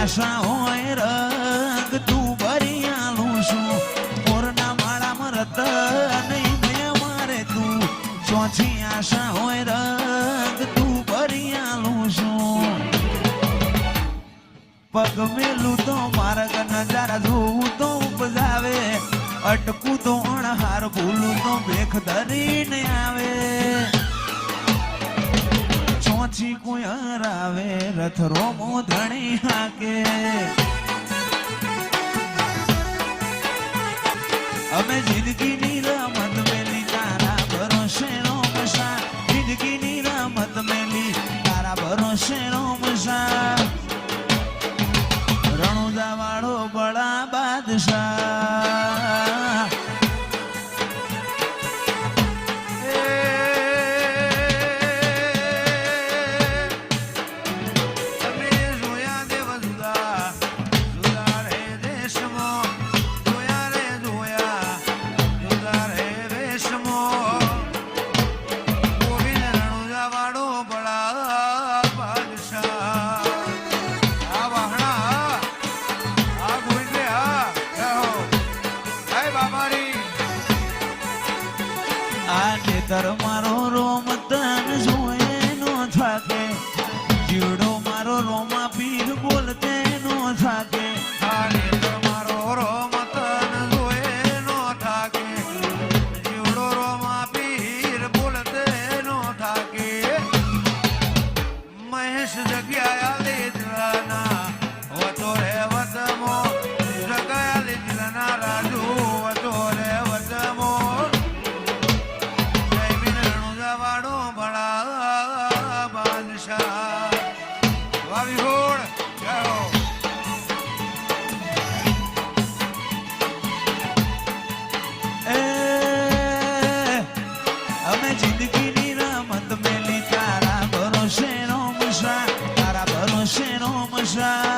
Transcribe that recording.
આશા હોય રંગ, તું બરિયાલું છું. મોરના માળામાં રતન નહીં મારે તું. ચોથી આશા હોય રંગ, તું બરિયાલું છું. પગ મેલું તો માર્ગ નજારા જોવું તો ઉપજાવે. અટકું તો અણહાર, ભૂલું તો ભેખ ધરીને આવે. ચોથી કોઈ હરાવે રથ રોમો ધણી હાકે. અમે જિંદગીની રમત morza